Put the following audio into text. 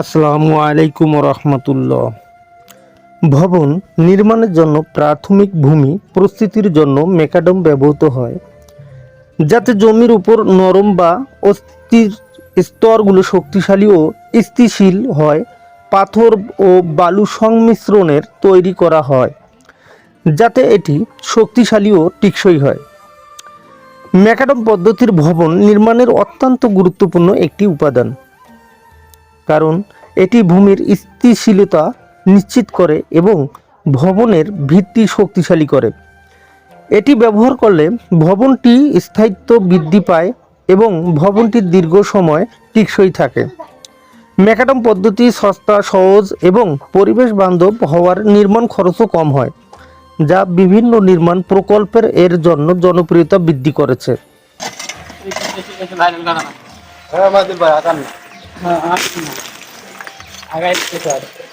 আসসালামু আলাইকুম রহমতুল্লাহ ভবন নির্মাণের জন্য প্রাথমিক ভূমি প্রস্তুতির জন্য মেকাডম ব্যবহৃত হয়, যাতে জমির উপর নরম বা অস্থির স্তরগুলো শক্তিশালী ও স্থিতিশীল হয়, পাথর ও বালু সংমিশ্রণের তৈরি করা হয়, যাতে এটি শক্তিশালী ও টিকসই হয়। ম্যাকাডম পদ্ধতির ভবন নির্মাণের অত্যন্ত গুরুত্বপূর্ণ একটি উপাদান। কারণ এটি ভূমির স্থিতিশীলতা নিশ্চিত করে এবং ভবনের ভিত্তি শক্তিশালী করে। এটি ব্যবহার করলে ভবনটি স্থায়িত্ব বৃদ্ধি পায় এবং ভবনটি দীর্ঘ সময় টিকসই থাকে। ম্যাকাডম পদ্ধতি সস্তা, সহজ এবং পরিবেশ বান্ধব হওয়ার নির্মাণ খরচও কম হয়, যা বিভিন্ন নির্মাণ প্রকল্পের এর জন্য জনপ্রিয়তা বৃদ্ধি করেছে। हाँ आठ में आगे इसके साथ